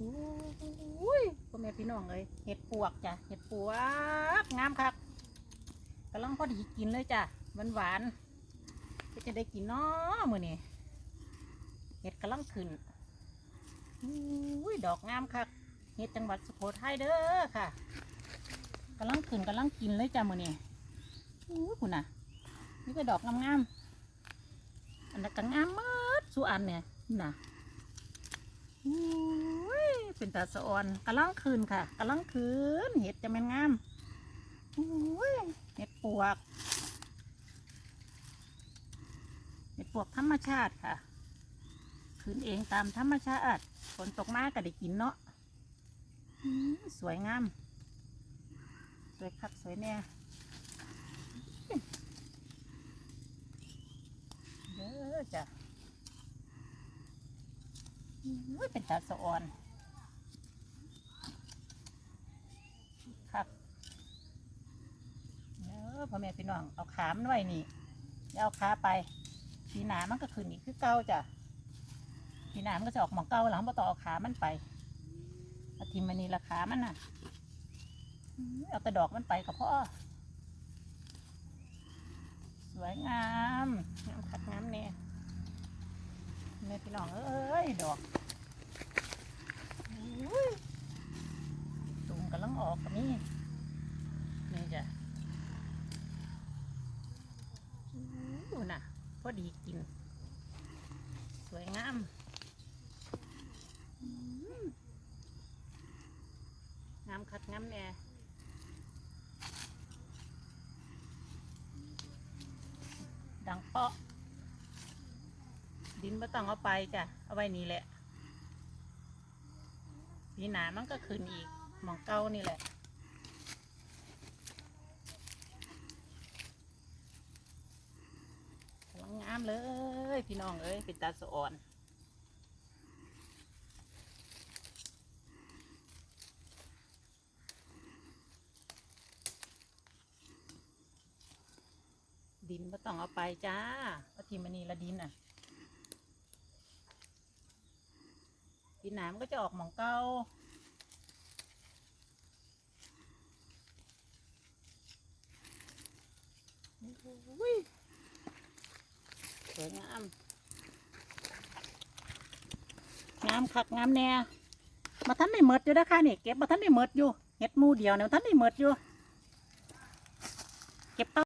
อุ้ยพ่อแม่พี่น้องเลยเห็ดปวกจ้ะเห็ดปวกงามครับกำลังพอดีกินเลยจ้ะหวานหวานก็จะได้กินเนาะมือนี้เห็ดกำลังขึ้นอุ้ยดอกงามครับเห็ดจังหวัดสุโขทัยเด้อค่ะกำลังขึ้นกำลังกินเลยจ้ะมือนี้อู้คุณน่ะ นี่ก็ดอกงามๆอันนั้นก็งามหมดสุอันเนี่ยน่ะอุ้ เป็นตาสะออนกำลังคืนค่ะกำลังคืนเห็ดจะเป็นงามอุ้ยเห็ดปวก เห็ดปวกธรรมชาติค่ะ คืนเองตามธรรมชาติฝนตกมากก็ได้กินเนาะสวยงาม สวยคักสวยแน่เด้อจ้ะอุ้ยเป็นตาสะออนครับเออ พ่อแม่พี่น้องเอาขามนไว้นี่อย่าเอาขาไปปีหนามันก็ขึ้นอีกคือเก่าจ้ะปีหนามันก็จะออกหมองเก่าหลังบ่ต่องเอาขามันไปอาทิมมันนี่ละขามันน่ะเอาแต่ดอกมันไปกับพ่อสวยงามงามคัดงามเนี่ยแม่พี่น้องเอ้ยดอกอุ้ยตุ่มกำลังออกกับนี่นี่จ้ะ อู้น่ะ พอดีกิน สวยงามอืมงามคัดงามแน่ดังเปาะ ดินไม่ต้องเอาไปจ้ะ เอาไว้นี่แหละปีหนามันก็ขึ้นอีก หมองเก้านี่แหละกำลังงามเลย พี่น้องเอ้ยเป็นตาสะอ่อนดินไม่ต้องเอาไปจ้าเอาทีมันนี่ละดินอะปีหนามก็จะออกหมองเก้าอุ้ย สวยงาม งามคักงามแน่มาท่านได้เมดอยู่นะคะนี่เก็บมาท่านได้เมดอยู่เห็ดมูเดียวเนี่ยท่านได้เมดอยู่ เก็บเตา